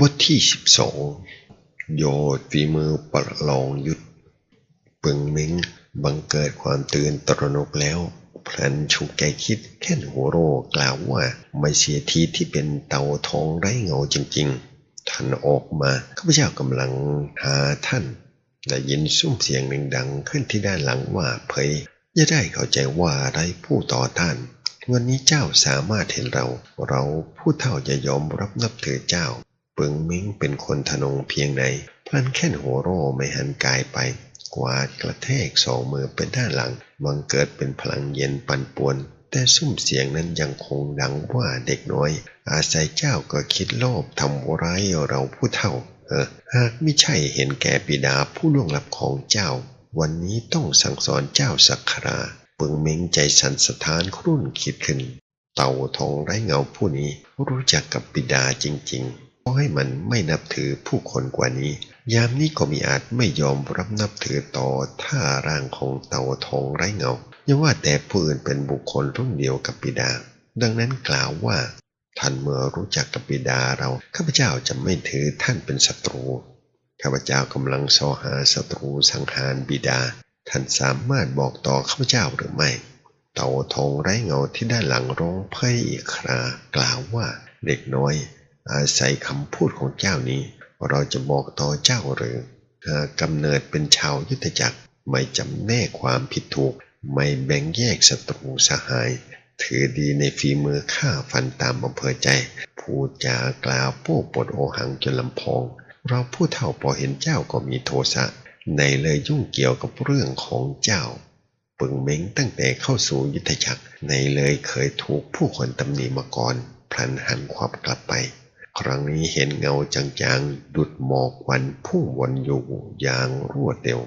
บทที่สิบสองโยดฝีมือประลองยุทธปึงเม้งบังเกิดความตื่นตระหนกแล้วพลันฉุกใจคิดแค่นหัวโรกล่าวว่าไม่เสียทีที่เป็นเต่าทองไร้เงาจริงๆ ท่านออกมาข้าพเจ้ากำลังหาท่านได้ยินซุ้มเสียงหนึ่งดังขึ้นที่ด้านหลังว่าเพยอย่าได้เข้าใจว่าไรผู้ต่อท่านวันนี้เจ้าสามารถเห็นเรา เราผู้เท่าจะยอมรับนับถือเจ้า ปึงมิงเป็นคนทนงเพียงไหนพลันแค่นหัวโรไม่หันกายไป กวาดกระแทกสองมือเป็นด้านหลัง บังเกิดเป็นพลังเย็นปั่นป่วน แต่ซุ้มเสียงนั้นยังคงดังว่าเด็กน้อย อาศัยเจ้าก็คิดโลภทำร้ายเราผู้เท่า เออ หากไม่ใช่เห็นแก่บิดาผู้ล่วงลับของเจ้า วันนี้ต้องสั่งสอนเจ้าสักคราปึงเม้งใจสันสถานครุ่นคิดขึ้น เต่าทองไร้เงาผู้นี้รู้จักกับบิดาจริง ๆ ให้มันไม่นับถือผู้คนกว่านี้ ยามนี้ก็มีอาจไม่ยอมรับนับถือต่อท่าร่างของเต่าทองไร้เงาย่าว่าแต่ผู้อื่นเป็นบุคคลรุ่นเดียวกับบิดา ดังนั้นกล่าวว่าท่านเมื่อรู้จักกับบิดาเราข้าพเจ้าจะไม่ถือท่านเป็นศัตรูข้าพเจ้ากำลังสอหาศัตรูสังหารบิดา ท่านสามารถบอกต่อข้าพเจ้าหรือไม่ เต่าทองไร้เงาที่ด้านหลังร้องไพ่อีกครากล่าวว่าเด็กน้อย อาศัยคำพูดของเจ้านี้ เราจะบอกต่อเจ้าหรือหากกำเนิดเป็นชาวยุทธจักรไม่จำแนกความผิดถูก ไม่แบ่งแยกศัตรูสหาย ถือดีในฝีมือฆ่าฟันตามอำเภอใจ พูดจากล่าวโป้ปดโอหังจนลำพอง เราผู้เฒ่าพอเห็นเจ้าก็มีโทสะในเลยยุ่งเกี่ยวกับเรื่องของเจ้าปึงเม้งตั้งแต่เข้าสู่ยุทธจักรในเลยเคยถูกผู้คนตำหนิมาก่อนพลันหันความกลับไป ครั้งนี้เห็นเงาจางๆ ดุดหมอกวันพุ่งวนอยู่อย่างรวดเร็ว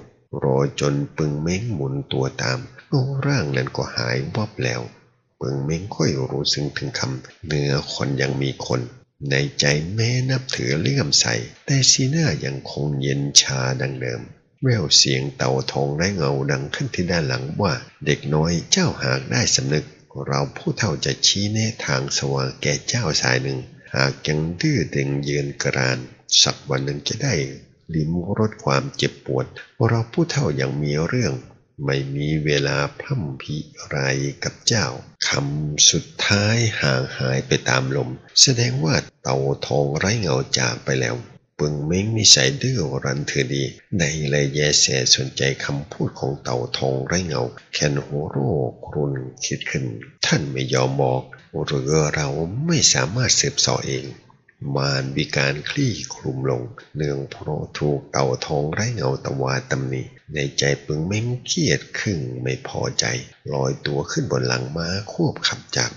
รอจนปึงเม้งหมุนตัวตามเงาร่างนั้นก็หายวับแล้ว ปึงเม้งค่อยรู้ซึ้งถึงคำเนื้อคนยังมีคน ในใจแม้นับถือเลื่อมใส แต่สีหน้ายังคงเย็นชาดังเดิม แววเสียงเต่าทองไร้เงาดังขึ้นที่ด้านหลังว่า เด็กน้อยเจ้าหากได้สำนึก เราผู้เท่าจะชี้แนะทางสว่างแก่เจ้าสายหนึ่ง หากยังดื้อดึงยืนกราน สักวันหนึ่งจะได้ลิ้มรสความเจ็บปวด เราผู้เท่ายังมีเรื่อง ไม่มีเวลาพร่ำพิไรกับเจ้าคำสุดท้ายห่างหายไปตามลม แสดงว่าเต่าทองไร้เงาจากไปแล้วปึงเม้งนิสัยดื้อรันเธอดี ในเลยแยแสสนใจคำพูดของเต่าทองไร้เงา แคนหัวโรครุนคิดขึ้น ท่านไม่ยอมบอก หรือเราไม่สามารถสืบสอเอง มารวิการคลี่คลุมลง เนื่องเพราะถูกเต่าทองไร้เงาตะวาตำหนิในใจปึงเม้งเครียดครึ่งไม่พอใจ ลอยตัวขึ้นบนหลังม้าควบขับจาก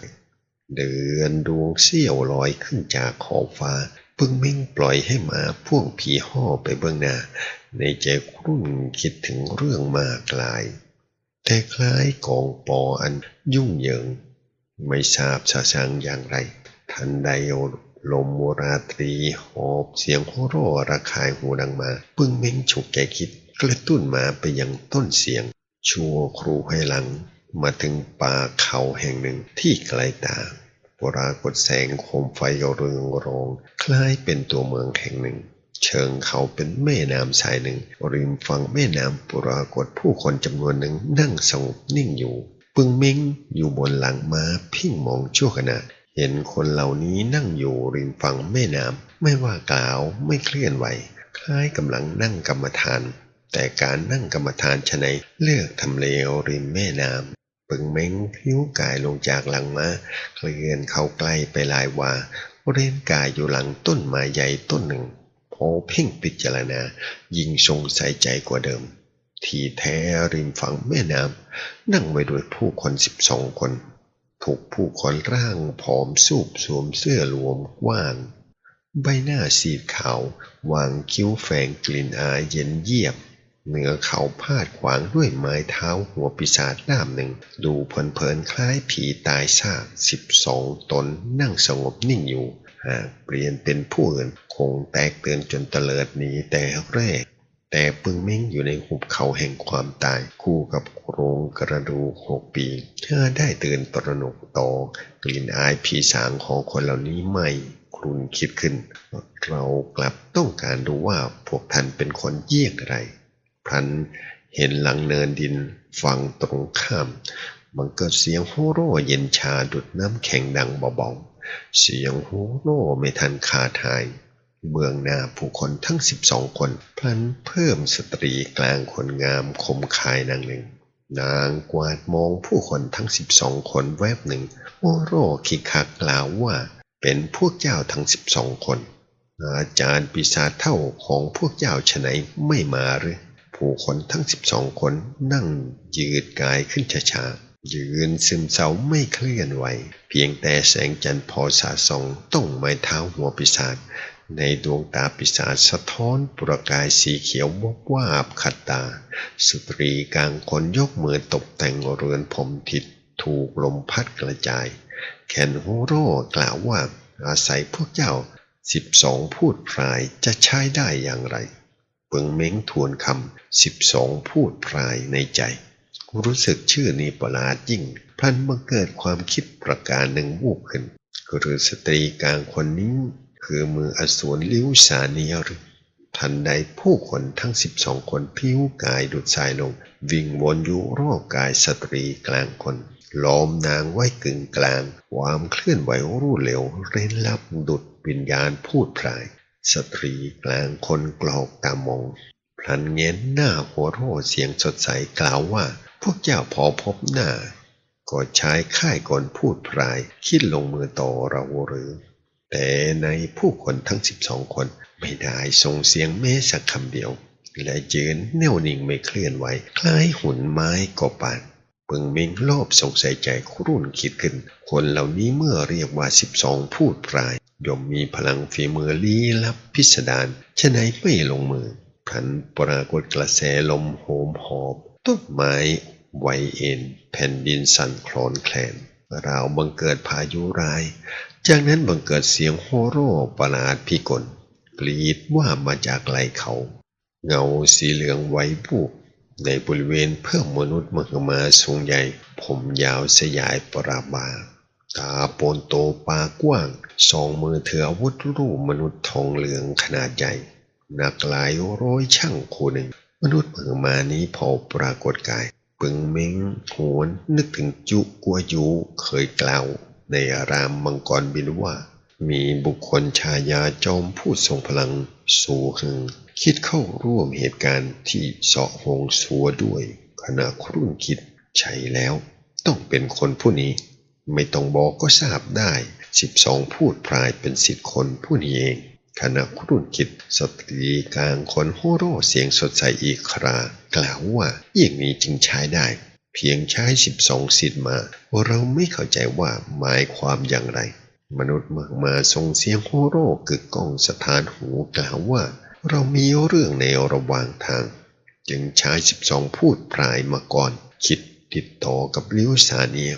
เดือนดวงเสี้ยวลอยขึ้นจากขอบฟ้า ปึงเม้งปล่อยให้หมาพ่วงผีห่อไปเบื้องหน้า ในใจครุ่นคิดถึงเรื่องมากลาย แต่คล้ายกองปออันยุ่งเหยิง ไม่ทราบสาสางอย่างไร ทันใดลมราตรีหอบเสียงโหโร่ระคายหูดังมา ปึ้งเม้งฉุกแกคิด กระตุ้นมาไปยังต้นเสียง ชั่วครูให้หลัง มาถึงป่าเขาแห่งหนึ่งที่ไกลตาปรากฏแสงโคมไฟเรืองรอง คล้ายเป็นตัวเมืองแห่งหนึ่ง เชิงเขาเป็นแม่น้ำสายหนึ่ง ริมฝั่งแม่น้ำปรากฏผู้คนจำนวนหนึ่งนั่งสงบนิ่งอยู่ ปึงเม้งอยู่บนหลังม้าพิ้งมองชั่วขณะ เห็นคนเหล่านี้นั่งอยู่ริมฝั่งแม่น้ำไม่ว่ากล่าวไม่เคลื่อนไหว คล้ายกำลังนั่งกรรมฐาน แต่การนั่งกรรมฐานชะไหนเลือกทำเลริมแม่น้ำปึงเม้งพิ้วกายลงจากหลังม้า เคลื่อนเข้าใกล้ไปลายวาเรียนกายอยู่หลังต้นไม้ใหญ่ต้นหนึ่งพอเพ่งพิจารณา ยิ่งทรงใส่ใจกว่าเดิม ที่แท้ริมฝั่งแม่น้ำนั่งไว้ด้วยผู้คนสิบสองคน ถูกผู้คนร่างผอมสูบสวมเสื้อหลวมกว้าง ใบหน้าสีขาว วางคิ้วแฝงกลิ่นอายเย็นเยียบ เหนือเขาพาดขวางด้วยไม้เท้าหัวปีศาจด้ามหนึ่ง ดูเพลินๆคล้ายผีตายซากสิบสองตนนั่งสงบนิ่งอยู่ หากเปลี่ยนเป็นผู้อื่นคงแตกเตือนจนเตลิดหนีแต่แรก แต่ปึงเม้งอยู่ในหุบเขาแห่งความตายคู่กับโครงกระดูกหกปีเธอได้ตื่นตระหนกต่อกลิ่นอายผีสางของคนเหล่านี้ไม่ครุนคิดขึ้น เรากลับต้องการรู้ว่าพวกท่านเป็นคนเยี่ยงไรพลันเห็นหลังเนินดินฝั่งตรงข้าม มันเกิดเสียงโฮโร่เย็นชาดุดน้ำแข็งดังเบาๆ เสียงโฮโร่ไม่ทันขาดหาย เบื้องหน้าผู้คนทั้งสิบสองคนพลันเพิ่มสตรีกลางคนงามคมคายนางหนึ่ง นางกวาดมองผู้คนทั้งสิบสองคนแวบหนึ่งโอโรคิกคักกล่าวว่าเป็นพวกเจ้าทั้งสิบสองคน อาจารย์ปีศาจเท่าของพวกเจ้าฉะไหนไม่มาหรือผู้คนทั้งสิบสองคนนั่งยืดกายขึ้นช้าๆยืนซึมเศร้าไม่เคลื่อนไหว เพียงแต่แสงจันทร์พอสาส่องต้องไม้เท้าหัวปีศาจ ในดวงตาปีศาจสะท้อนประกายสีเขียววบวาบขัดตา สตรีกลางคนยกมือตกแต่งเรือนผมทิศถูกลมพัดกระจาย แคนโฮโร่กล่าวว่าอาศัยพวกเจ้าสิบสองพูดพรายจะใช้ได้อย่างไรเปิงเม้งทวนคำสิบสองพูดพรายในใจ รู้สึกชื่อนี้ประหลาดยิ่งพลันบังเกิดความคิดประการหนึ่งวูบขึ้นคือสตรีกลางคนนี้ คือมืออสูรลิ้วสาเนียหรือทันใดผู้คนทั้งสิบสองคนพิ้วกายดุดสายลง วิ่งวนอยู่รอบกายสตรีกลางคนล้อมนางไว้กึ่งกลาง ความเคลื่อนไหวรวดเร็วเร้นลับดุดวิญญาณพูดพราย สตรีกลางคนกรอกตามองพลันเง้นหน้าหัวโรเสียงสดใสกล่าวว่า พวกเจ้าพอพบหน้า ก็ใช้ค่ายก่อนพูดพราย คิดลงมือต่อเราหรือ แต่ในผู้คนทั้งสิบสองคนไม่ได้ส่งเสียงแม้สักคำเดียว และยืนแน่วนิ่งไม่เคลื่อนไหวคล้ายหุ่นไม้กบปานเปิงเมงโลบสงสัยใจครุ่นคิดขึ้น คนเหล่านี้เมื่อเรียกว่าสิบสองพูดพรายย่อมมีพลังฝีมือลี้ลับพิสดารฉะไหนไม่ลงมือพันปรากฏกระแสลมโหมหอบ ต้นไม้ไหวเอ็น แผ่นดินสั่นคลอนแคลนราวบังเกิดพายุร้าย จากนั้นบังเกิดเสียงโฮโร่ประหลาดพิกลกรีดว่ามาจากไหลเขา เงาสีเหลืองไว้บุบในบริเวณเพื่อมนุษย์มหมาสูงใหญ่ ผมยาวสยายปราบาตาโปนโตปากว้างสองมือถืออาวุธรูปมนุษย์ทองเหลืองขนาดใหญ่หนักหลายร้อยช่างคู่หนึ่ง มนุษย์มหมานี้พอปรากฏกาย ปึงเม้งโหนนึกถึงจุกัวยูเคยกล่าว ในอารามมังกรบินว่า มีบุคคลชายาจอมผู้ทรงพลังสูหึงคิดเข้าร่วมเหตุการณ์ที่เสาะหงสัวด้วย ขณะครุ่นคิดใช่แล้ว ต้องเป็นคนผู้นี้ ไม่ต้องบอกก็ทราบได้สิบสองพูดพรายเป็นสิทธิ์คนผู้นี้เองขณะครุ่นคิดสตรีกลางคนโฮโร่เสียงสดใสอีกครากล่าวว่าอย่างนี้จึงใช้ได้ เพียงใช้สิบสองสิทธิ์มา เราไม่เข้าใจว่าหมายความอย่างไร มนุษย์มามาส่งเสียงโฮโร่กึกก้องสถานหูกล่าวว่า เรามีเรื่องในระหว่างทาง จึงใช้สิบสองพูดพรายมาก่อน คิดติดต่อกับลิวสาเนีย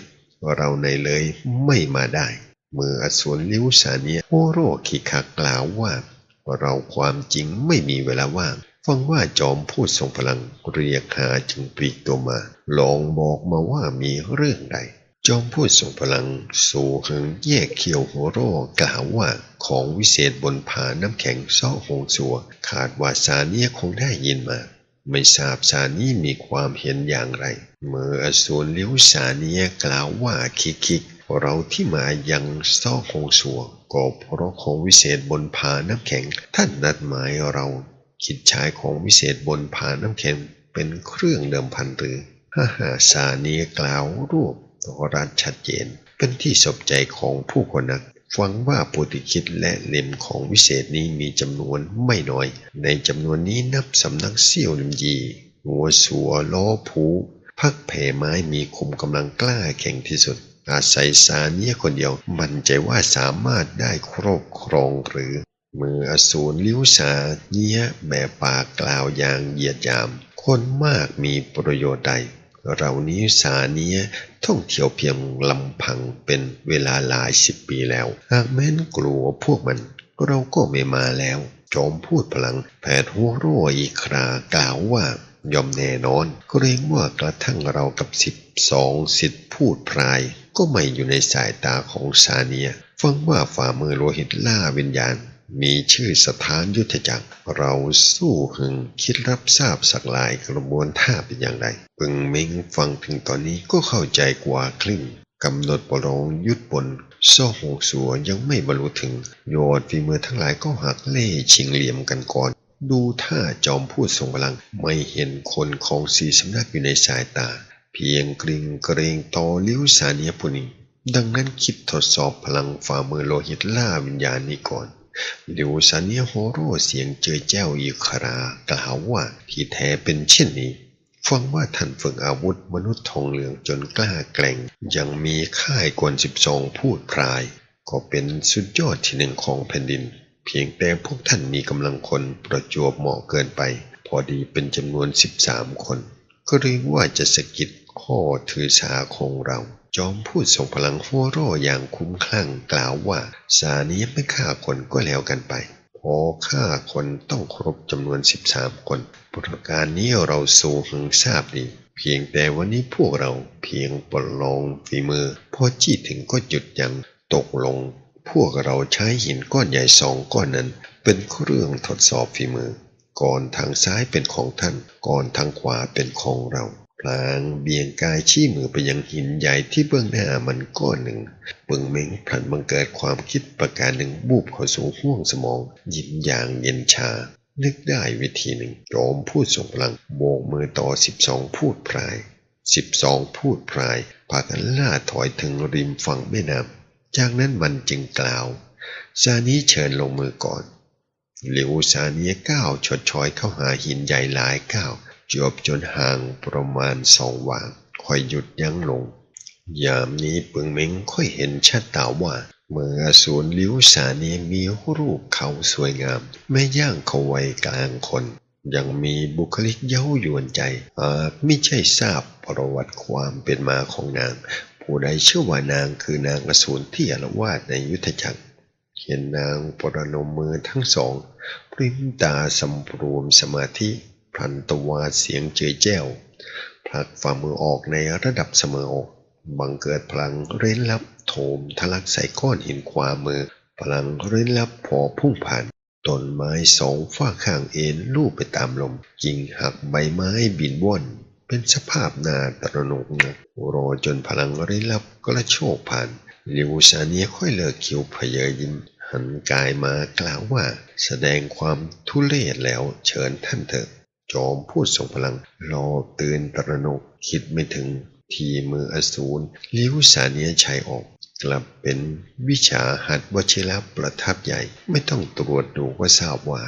เราในเลยไม่มาได้เมื่ออสูรลิวสาเนียโฮโร่ขีคักกล่าวว่า เราความจริงไม่มีเวลาว่างฟังว่าจอมพูดทรงพลังเรียกหาจึงปลีกตัวมา ลองบอกมาว่ามีเรื่องใด จอมพูดทรงพลังสู่หึงแยกเคียวโฮโรกล่าวว่าของวิเศษบนผาน้ำแข็งซ่อหงสัวขาดว่าสาเนียคงได้ยินมา ไม่ทราบสานี้มีความเห็นอย่างไร เมื่ออสูรลิ้วสาเนียกล่าวว่าคิกคิกเราที่มายังซ่อหงสัวก็เพราะของวิเศษบนผาน้ำแข็ง ท่านนัดหมายเรา คิดใช้ของวิเศษบนผาน้ำแข็งเป็นเครื่องเดิมพันหรือ ฮ่าฮาสาเนียกล่าวรวบรัดชัดเจน เป็นที่สบใจของผู้คนนักฟังว่าปุติคิดและเล่มของวิเศษนี้มีจำนวนไม่น้อย ในจำนวนนี้นับสำนักเซี่ยวลิมยีหัวสัวล้อผูพักแผ่ไม้มีคุมกำลังกล้าแข่งที่สุด อาศัยสาเนียคนเดียว มั่นใจว่าสามารถได้ครอบครองหรือ มืออสูรลิ้วสาเนียแบบปากกล่าวอย่างเหยียดยาม คนมากมีประโยชน์ใด เรานี้สาเนียท่องเที่ยวเพียงลำพังเป็นเวลาหลายสิบปีแล้ว หากแม้นกลัวพวกมันเราก็ไม่มาแล้ว จอมพูดพลังแผดหัวรั่วอีกครากล่าวว่ายอมแน่นอนเกรงว่ากระทั่งเรากับสิบสองสิทธิพูดพราย ก็ไม่อยู่ในสายตาของซาเนีย ฟังว่าฝ่ามือโลหิตล่าวิญญาณ มีชื่อสถานยุทธจักร เราสู้หึงคิดรับทราบสักลายกระบวนท่าเป็นอย่างไรปึงเม้งฟังถึงตอนนี้ก็เข้าใจกว่าครึ่งกำหนดประองยุดบนซ่อหงสัวยังไม่บรรลุถึง โยอดฝีมือทั้งหลายก็หักเล่ชิงเหลี่ยมกันก่อน ดูท่าจอมพูดทรงพลัง ไม่เห็นคนของสีสำนักอยู่ในสายตา เพียงกริงเกรงต่อลิ้วสาเนียปุนีดังนั้นคิดทดสอบพลังฝ่ามือโลหิตล่าวิญญาณนี้ก่อน ลิวสาเนียโฮโรเสียงเจอแจ้วอีครากล่าวว่าที่แท้เป็นเช่นนี้ ฟังว่าท่านฝึกอาวุธมนุษย์ทองเหลืองจนกล้าแกร่ง ยังมีค่ายกวนสิบสองพูดพราย ก็เป็นสุดยอดที่หนึ่งของแผ่นดิน เพียงแต่พวกท่านมีกำลังคนประจวบเหมาะเกินไป พอดีเป็นจำนวน13คน ก็เรียกว่าจะสะกิดข้อถือสาของเรา จอมพูดส่งพลังหัวโร่อย่างคุ้มคลั่งกล่าวว่า สานี้ไม่ฆ่าคนก็แล้วกันไปพอฆ่าคนต้องครบจำนวน 13 คนประการนี้เราสูหึงทราบดี เพียงแต่วันนี้พวกเราเพียงประลองฝีมือ พอจี้ถึงก็หยุดยัง้งตกลง พวกเราใช้หินก้อนใหญ่สองก้อนนั้น เป็นเครื่องทดสอบฝีมือ ก่อนทางซ้ายเป็นของท่าน ก่อนทางขวาเป็นของเรา พลางเบี่ยงกายชี้มือไปยังหินใหญ่ที่เบื้องหน้ามันก้อนหนึ่งปึงเม้งพลันบังเกิดความคิดประการหนึ่งบูบเข้าสู่ห้วงสมองยิ้มอย่างเย็นชา นึกได้วิธีหนึ่งโจมพูดส่งพลังโบกมือต่อสิบสองพูดพรายสิบสองพูดพรายพากันล่าถอยถึงริมฝั่งแม่น้ำจากนั้นมันจึงกล่าวซานี้เชิญลงมือก่อนหลิวซาเนียก้าวชดชอยเข้าหาหินใหญ่หลายก้าว จวบจนห่างประมาณสองวางค่อยหยุดยั้งลง ยามนี้ปึงเม้งค่อยเห็นชัดตาว่า เมื่อสูนลิวสาเนีมีรูปเขาสวยงามแม่ย่างเขาไว้กลางคน ยังมีบุคลิกเย้ายวนใจหากไม่ใช่ทราบประวัติความเป็นมาของนาง ผู้ใดเชื่อว่านางคือนางอสูรที่อารวาสในยุทธจักรเห็นนางปรนมมือทั้งสองปริมตาสำรวมสมาธิ พลันตวาดเสียงเจยแจ้วผลักฝ่ามือออกในระดับเสมออก บังเกิดพลังเร้นลับโถมทะลักใส่ก้อนหินขวามือ พลังเร้นลับพอพุ่งผ่านต้นไม้สองฝ้าข้างเอ็นลูบไปตามลมกิ่งหักใบไม้บินว่อน เป็นสภาพนาตระหนกหนักรอจนพลังเร้นลับกระโชกผ่านลิวซาเนียค่อยเลิกคิวเพเยอยินหันกายมากล่าวว่า แสดงความทุเลศแล้วเชิญท่านเถอะ จอมพูดส่งพลังรอตื่นตระหนกคิดไม่ถึงทีมืออสูรลิ้วสาเนียใช้ออก กลับเป็นวิชาหัดวชิรประทับใหญ่ไม่ต้องตรวจดูก็ทราบว่า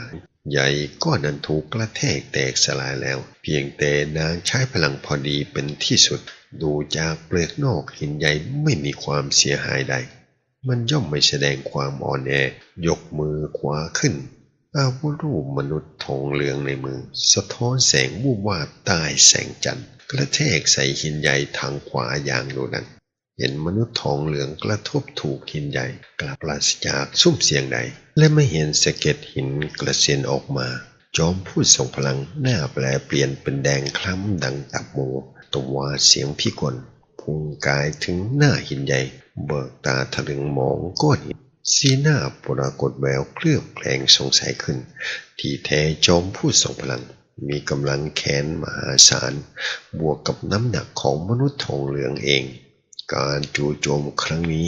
ใหญ่ก้อนนั้นถูกกระแทกแตกสลายแล้ว เพียงแต่นางใช้พลังพอดีเป็นที่สุด ดูจากเปลือกนอกหินใหญ่ไม่มีความเสียหายใด มันย่อมไม่แสดงความอ่อนแอยกมือขวาขึ้น อาวุธรูปมนุษย์ทองเหลืองในมือ สะท้อนแสงวูบวาบใต้แสงจันทร์กระแทกใส่หินใหญ่ทางขวาอย่างโดดดันเห็นมนุษย์ทองเหลืองกระทบถูกหินใหญ่กลับปราศจากซุ้มเสียงใด และไม่เห็นสะเก็ดหินกระเซ็นออกมา จอมพูดส่งพลังหน้าแปลเปลี่ยนเป็นแดงคล้ำดังตับโมตัวเสียงพิกลพุงกายถึงหน้าหินใหญ่ เบิกตาทะลึงมองก้อนหิน สีหน้าปรากฏแววเคลือบแคลงสงสัยขึ้น ที่แท้จอมพูดส่งพลัง มีกำลังแขนมหาศาล บวกกับน้ำหนักของมนุษย์ทองเหลืองเอง การจู่โจมครั้งนี้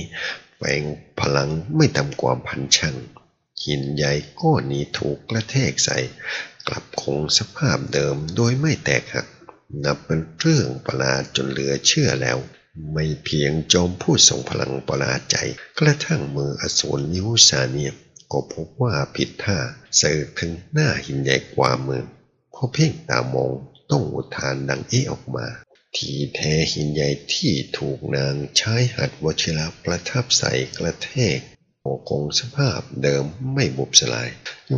แปลงพลังไม่ต่ำกว่าพันชั่งหินใหญ่ก้อนนี้ถูกกระแทกใส่ กลับคงสภาพเดิมโดยไม่แตกหัก นับเป็นเรื่องประหลาดจนเหลือเชื่อแล้ว ไม่เพียงจอมพูดส่งพลังประหลาดใจ กระทั่งมืออสูรนิ้วสาเนียก็พบว่าผิดท่าเสือถึงหน้าหินใหญ่กว่ามือพอเพ่งตามองต้องอุทานดังเอะออกมา ที่แท้หินใหญ่ที่ถูกนางใช้หัดวชิระประทับใส่กระแทกโคงสภาพเดิมไม่บุบสลาย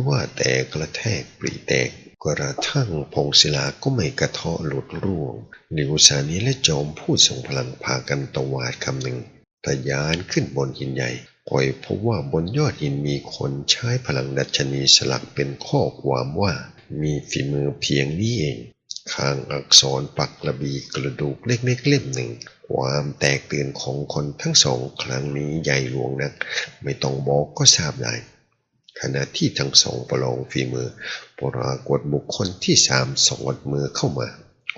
ว่าแต่กระแทกปรีแตก กระทั่งพงศิลาก็ไม่กระเทาะหลุดร่วงนิวสานีและจอมพูดส่งพลังพากันตวาดคำหนึ่งทะยานขึ้นบนหินใหญ่คอยพบว่าบนยอดหินมีคนใช้พลังดัชนีสลักเป็นข้อความว่ามีฝีมือเพียงนี้เอง ข้างอักษรปักกระบีกระดูกเล็กๆเล่มหนึ่ง ความแตกตื่นของคนทั้งสองครั้งนี้ใหญ่หลวงนัก ไม่ต้องบอกก็ทราบได้ ขณะที่ทั้งสองประลองฝีมือ ปรากฏบุคคลที่สามสอดมือเข้ามา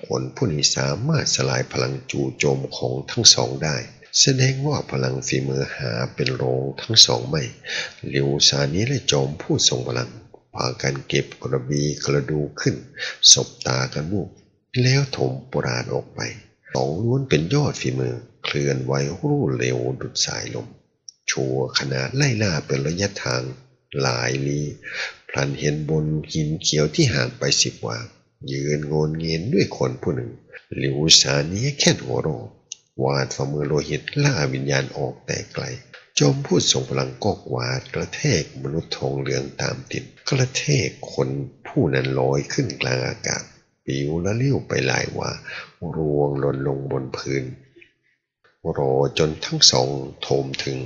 คนผู้นี้สามารถสลายพลังจู่โจมของทั้งสองได้ แสดงว่าพลังฝีมือหาเป็นโรงทั้งสองไม่หลิวซานี้และจอมผู้ทรงพลังพากันเก็บกระบีกระดูขึ้น สบตากันวูบแล้วถมปราณออกไปสองล้วนเป็นยอดฝีมือ เคลื่อนไหวรูดเร็วดุดสายลม ชัวร์ขนาดไล่ล่าเป็นระยะทาง หลายลี้พลันเห็นบนหินเขียวที่ห่างไปสิบวายืนโงนเงียนด้วยคนผู้หนึ่ง หลิวสานี้แค่หัวโรวาดฝ่ามือโลหิตล่าวิญญาณออกแต่ไกล จอมพูดทรงพลังกอกวาดกระแทกมนุษย์ทองเหลืองตามติดกระแทกคนผู้นั้นลอยขึ้นกลางอากาศ ปิวและเลิ้ยวไปหลายวารวงหล่นลงบนพื้น รอจนทั้งสองโทมถึง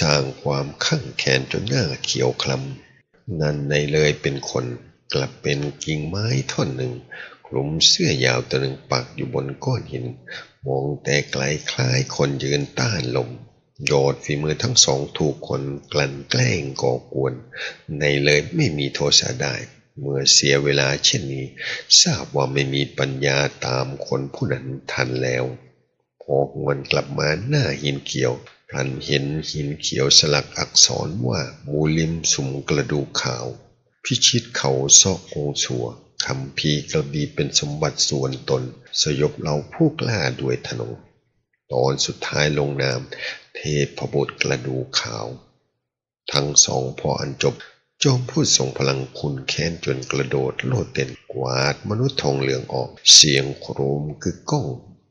สร้างความข้างแค้นจนหน้าเขียวคล้ำนั่นในเลยเป็นคนกลับเป็นกิ่งไม้ท่อนหนึ่งคลุมเสื้อยาวตัวหนึ่งปักอยู่บนก้อนหิน มองแต่ไกลคล้ายคนยืนต้านลมโยดฝีมือทั้งสองถูกคนกลั่นแกล้งก่อกวน ในเลยไม่มีโทสะได้เมื่อเสียเวลาเช่นนี้ ทราบว่าไม่มีปัญญาตามคนผู้นั้นทันแล้ว พอกมันกลับมาหน้าหินเขียวพลันเห็นหินเขียวสลักอักษรว่ามูลิมสุมกระดูกขาว พิชิตเขาซอกองชัวคำพีกระบีเป็นสมบัติส่วนตน สยบเราผู้กล้าด้วยธนงตอนสุดท้ายลงนาม เทพบุตรกระดูกขาว ทั้งสองพออันจบ จอมพูดส่งพลังคุณแค้นจนกระโดดโลดเต้นกวาดมนุษย์ทองเหลืองออก เสียงโครมกึกก้อง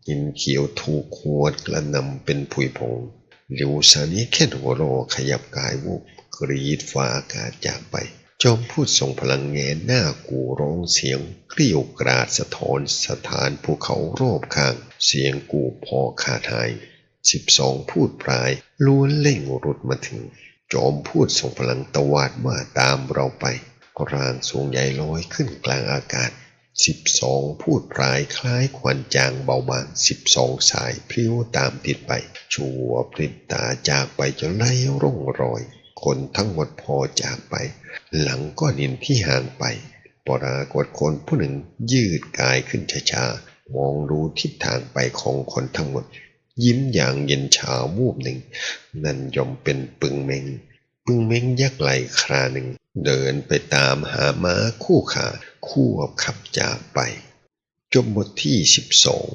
หินเขียวถูกขวดกระนำเป็นผุยพงหลิวซานี้แค่นหัวโรขยับกายวุบกรีดฟ้าอากาศจากไป จอมพูดส่งพลังแงนหน้ากูร้องเสียงเกลียวกราดสะท้อนสถานภูเขารอบข้าง เสียงกูพอขาดหายสิบสองพูดปลาย ล้วนเล่งรุดมาถึง จอมพูดส่งพลังตวาดว่าตามเราไปร่างสูงใหญ่ลอยขึ้นกลางอากาศ สิบสองพูดปลายคล้ายควันจางเบาบางสิบสองสายพลิ้วตามติดไป ชัวปริบตาจากไปจนไล่ร่องรอย คนทั้งหมดพอจากไป หลังก้อนหินที่ห่างไป ปรากฏคนผู้หนึ่งยืดกายขึ้นช้าๆ มองดูทิศทางไปของคนทั้งหมด ยิ้มอย่างเย็นชาวูบหนึ่ง นั่นย่อมเป็นปึงเมงปึงเม้งยักไหลคราหนึ่ง เดินไปตามหาม้าคู่ขาควบขับจากไป จบบทที่สิบสอง